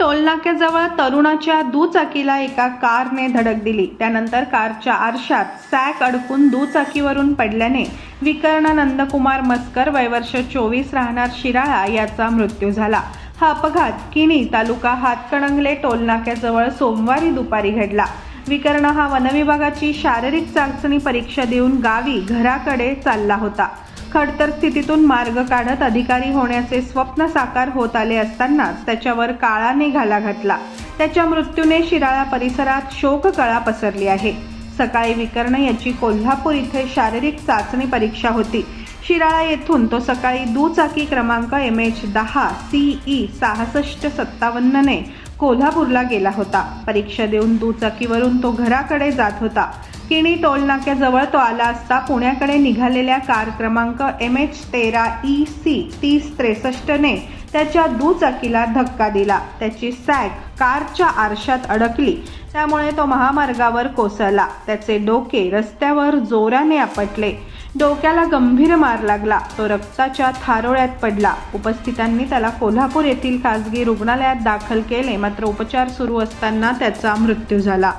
टोलनाक्याजवळ तरुणाच्या दुचाकीला एका कारने धडक दिली. त्यानंतर कारच्या आरशात सॅक अडकून दुचाकीवरून पडल्याने विकर्ण नंदकुमार मस्कर वयवर्ष चोवीस राहणार शिराळा याचा मृत्यू झाला. हा अपघात किणी तालुका हातकणंगले टोलनाक्याजवळ सोमवारी दुपारी घडला. विकर्ण हा वनविभागाची शारीरिक चाचणी परीक्षा देऊन गावी घराकडे चालला होता. खडतर स्थितीतून मार्ग काढत अधिकारी होण्याचे स्वप्न साकार होत आले असतानाच त्याच्यावर काळाने घाला घातला. त्याच्या मृत्यूने शिराळा परिसरात शोककळा पसरली आहे. सकाळी विकर्ण याची कोल्हापूर इथे शारीरिक चाचणी परीक्षा होती. शिराळा येथून तो सकाळी दुचाकी क्रमांक एम एच दहा सीई सहासष्ट सत्तावन्नने कोल्हापूरला गेला होता. परीक्षा देऊन दुचाकीवरून तो घराकडे जात होता. किणी टोलनाक्याजवळ तो आला असता पुण्याकडे निघालेल्या कार क्रमांक एम एच तेरा ई सी तीस त्रेसष्टने त्याच्या दुचाकीला धक्का दिला. त्याची सॅक कारच्या आरशात अडकली. त्यामुळे तो महामार्गावर कोसळला. त्याचे डोके रस्त्यावर जोराने आपटले. डोक्याला गंभीर मार लागला. तो रक्ताच्या थारोळ्यात पडला. उपस्थितांनी त्याला कोल्हापूर येथील खासगी रुग्णालयात दाखल केले. मात्र उपचार सुरू असताना त्याचा मृत्यू झाला.